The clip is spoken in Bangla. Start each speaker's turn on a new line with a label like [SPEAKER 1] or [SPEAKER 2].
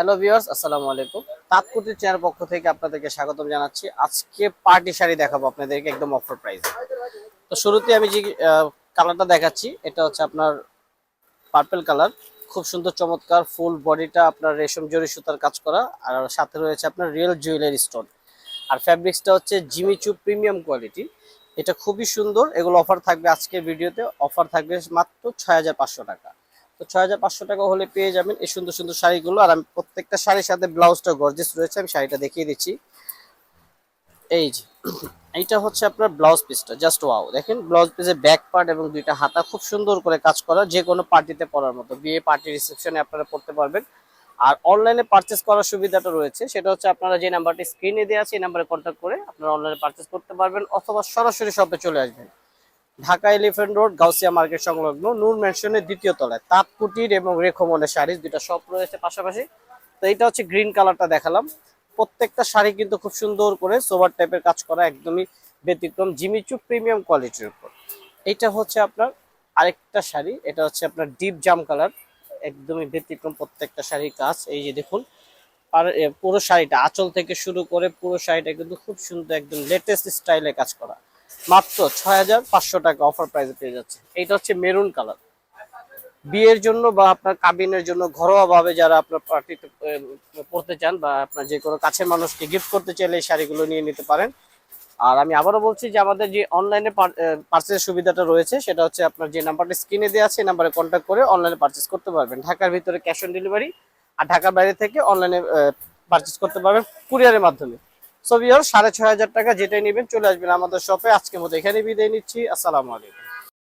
[SPEAKER 1] হ্যালো ভিউয়ার্স আসসালামু আলাইকুম। তাৎকুটির চেয়ার পক্ষ থেকে আপনাদেরকে স্বাগতম জানাচ্ছি। আজকে পার্টি শাড়ি দেখাবো আপনাদেরকে একদম অফার প্রাইসে তো শুরুতে আমি যে কালারটা দেখাচ্ছি, এটা হচ্ছে আপনার পার্পল কালার খুব সুন্দর, চমৎকার ফুল বডিটা আপনার রেশম জরি সুতার কাজ করা। আর সাথে রয়েছে আপনার রিয়েল জুয়েলারি স্টোন আর ফ্যাব্রিক্সটা হচ্ছে জিমিচু প্রিমিয়াম কোয়ালিটি এটা খুবই সুন্দর, এগুলো অফার থাকবে আজকের ভিডিওতে অফার থাকবে মাত্র ছয় হাজার পাঁচশো টাকা। তো ছয় হাজার পাঁচশো টাকা হলে পেয়ে যাবেন এই সুন্দর সুন্দর শাড়িগুলো। আর আমি প্রত্যেকটা শাড়ির সাথে ব্লাউজটা গর্জেস রয়েছে, আমি শাড়িটা দেখিয়ে দিচ্ছি। এই যে, এইটা হচ্ছে আপনার ব্লাউজ পিসটা জাস্ট ওয়াও দেখেন, ব্লাউজ পিসের ব্যাক পার্ট এবং দুইটা হাতা খুব সুন্দর করে কাজ করা, যে কোনো পার্টিতে পরার মতো। বিয়ে পার্টি রিসেপশনে আপনারা পড়তে পারবেন। আর অনলাইনে পারচেস করার সুবিধাটা রয়েছে, সেটা হচ্ছে আপনারা যে নাম্বারটি স্ক্রিনে দেওয়া আছে, এই নাম্বারে কন্ট্যাক্ট করে আপনারা অনলাইনে পারচেস করতে পারবেন, অথবা সরাসরি শপে চলে আসবেন। Dhaka Elephant Road, Gausia Market সংলগ্ন নূর ম্যানশনের দ্বিতীয় তলায়। তাঁতকুটির এবং রেখমনের শাড়ি দুইটা শপ রয়েছে পাশাপাশি। তো এটা হচ্ছে গ্রিন কালারটা দেখালাম। প্রত্যেকটা শাড়ি কিন্তু খুব সুন্দর করে সোভার টাইপের কাজ করা, একদমই ব্যতিক্রম, জিমিচু প্রিমিয়াম কোয়ালিটির উপর। এটা হচ্ছে আপনার আরেকটা শাড়ি, এটা হচ্ছে আপনার ডিপ জাম কালার একদমই ব্যতিক্রম প্রত্যেকটা শাড়ির কাজ। এই যে দেখুন, আর পুরো শাড়িটা, আঁচল থেকে শুরু করে পুরো শাড়িটা কিন্তু খুব সুন্দর, একদম লেটেস্ট স্টাইলে কাজ করা। মাত্র ছয় হাজার পাঁচশো টাকা অফার প্রাইসে পেয়ে যাচ্ছে। এইটা হচ্ছে মেরুন কালার বিয়ের জন্য বা আপনার কাবিনের জন্য ঘরোয়া ভাবে যারা আপনার পার্টিতে পড়তে চান বা আপনার যে কোনো কাছের মানুষকে গিফট করতে চাইলে এই শাড়িগুলো নিয়ে নিতে পারেন। আর আমি আবারও বলছি যে আমাদের যে অনলাইনে পার্চেস সুবিধাটা রয়েছে, সেটা হচ্ছে আপনার যে নাম্বারটা স্ক্রিনে দেওয়া আছে, এই নাম্বারে কন্ট্যাক্ট করে অনলাইনে পার্চেস করতে পারবেন। ঢাকার ভিতরে ক্যাশ অন ডেলিভারি আর ঢাকার বাইরে থেকে অনলাইনে পার্চেস করতে পারবেন কুরিয়ারের মাধ্যমে। সো বিয়ার সাড়ে ছয় হাজার টাকা যেটাই নেবেন, চলে আসবেন আমাদের শপে আজকের মতো এখানে বিদায় নিচ্ছি। আসসালামু আলাইকুম।